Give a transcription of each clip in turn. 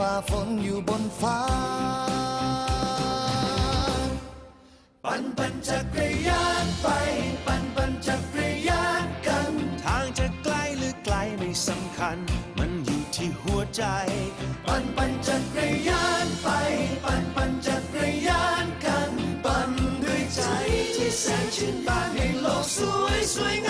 ฝ่าฝนอยู่บนฟ้า ปั่นปั่นจักรยานไป ปั่นปั่นจักรยานกัน ทางจะไกลหรือไกลไม่สำคัญ มันอยู่ที่หัวใจ ปั่นปั่นจักรยานไป ปั่นปั่นจักรยานกัน ปั่นด้วยใจที่แสนชื่นบานให้โลกสวยสวยงาม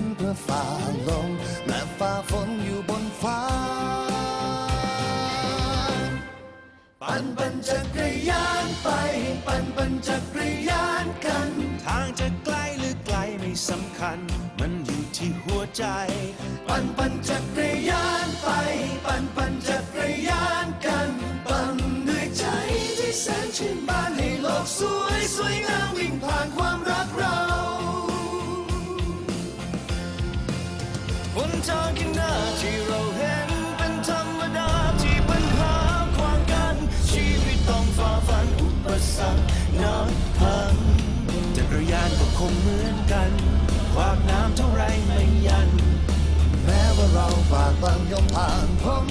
อฝ่าลมและฝ่าฝนอยู่บนฟ้า ปั่นปั่นจักรยานไป ปั่นปั่นจักรยานกัน ทางจะไกลหรือไกลไม่สำคัญ มันอยู่ที่หัวใจ ปั่นปั่นจักรยานไป ปั่นปั่นจักรยานกัน ปั่นด้วยใจที่แสนชื่น คงเหมือนกันขวากน้ำเท่าไรไม่ยัน แม้ว่าเราฝากบางย่อมผ่านพ้น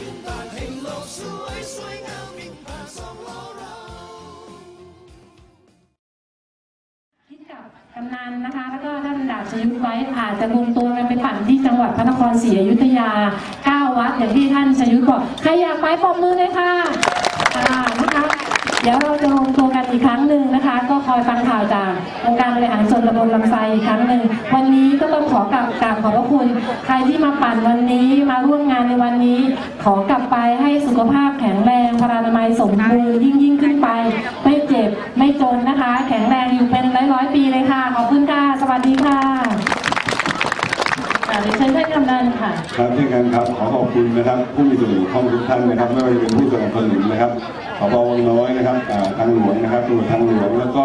ชื่นบานให้โลกสวยสวยงามมิ่งผ่านสองล้อเราคิดกับกำนันนะคะ แล้วก็ท่านดาบชยุทธไว้อาจจะรวมตัวกันไปปั่นที่จังหวัดพระนครศรีอยุธยา 9 วัดอย่างที่ท่านชยุทธบอก ใครอยากไปปรบมือเลยค่ะ เดี๋ยวเราจะรวมตัวกันอีกครั้งหนึ่งนะคะ ก็คอยฟังข่าวจากองค์การบริหารส่วนตำบลลำไส้อีกครั้งหนึ่งวันนี้ก็ต้องขอกราบกราบขอบพระคุณ ใครที่มาปั่นวันนี้มาร่วมงานในวันนี้ ขอกลับไปให้สุขภาพแข็งแรงพลานามัยสมบูรณ์ยิ่งยิ่งขึ้นไป ไม่เจ็บไม่จนนะคะ แข็งแรงอยู่เป็นร้อยร้อยปีเลยค่ะ ขอบคุณค่ะ สวัสดีค่ะ เดี๋ยวเชิญท่านกำนันค่ะ ครับเช่นกันครับขอขอบคุณนะครับ ผู้มีส่วนเกี่ยวข้องทุกท่านนะครับ ไม่ว่าจะเป็นผู้สนับสนุนนะครับขอบวังน้อยนะครับอ่าทางหลวงนะครับตำรวจทางหลวงแล้วก็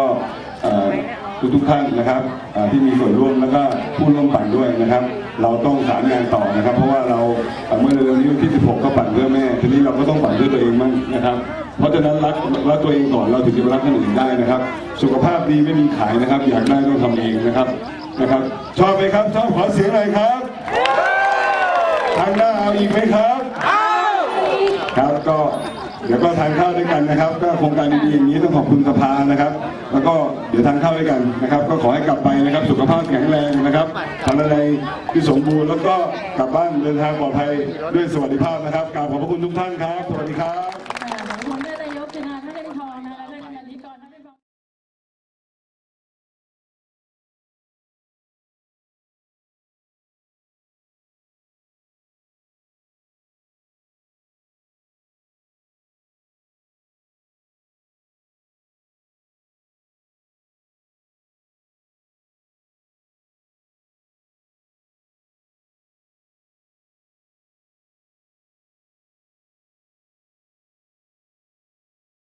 ทุกทุกๆท่านนะครับอ่าที่มีส่วนร่วมแล้วก็ผู้ร่วมปั่นด้วยนะครับ เราต้องสารงานต่อนะครับ เพราะว่าเราอ่าเมื่อเร็วๆนี้วันที่ 16 ก็ปั่นเพื่อแม่ทีนี้เราก็ต้องปั่นเพื่อตัวเองมั่งนะครับ เพราะฉะนั้นรักรักตัวเองก่อนเราถึงจะรักคนอื่นได้นะครับ สุขภาพดีไม่มีขายนะครับ อยากได้ต้องทำเองนะครับนะครับ ชอบไหมครับชอบขอเสียงหน่อยครับ ทางหน้าเอาอีกไหมครับครับก็เดี๋ยวก็ทานข้าวด้วยกันนะครับ ก็โครงการดีๆอย่างนี้ต้องขอบคุณสภานะครับ แล้วก็เดี๋ยวทานข้าวด้วยกันนะครับ ก็ขอให้กลับไปนะครับ สุขภาพแข็งแรงนะครับทำอะไรที่สมบูรณ์แล้วก็กลับบ้านเดินทางปลอดภัยด้วยสวัสดิภาพนะครับกราบขอบพระคุณทุกท่านครับ สวัสดีครับ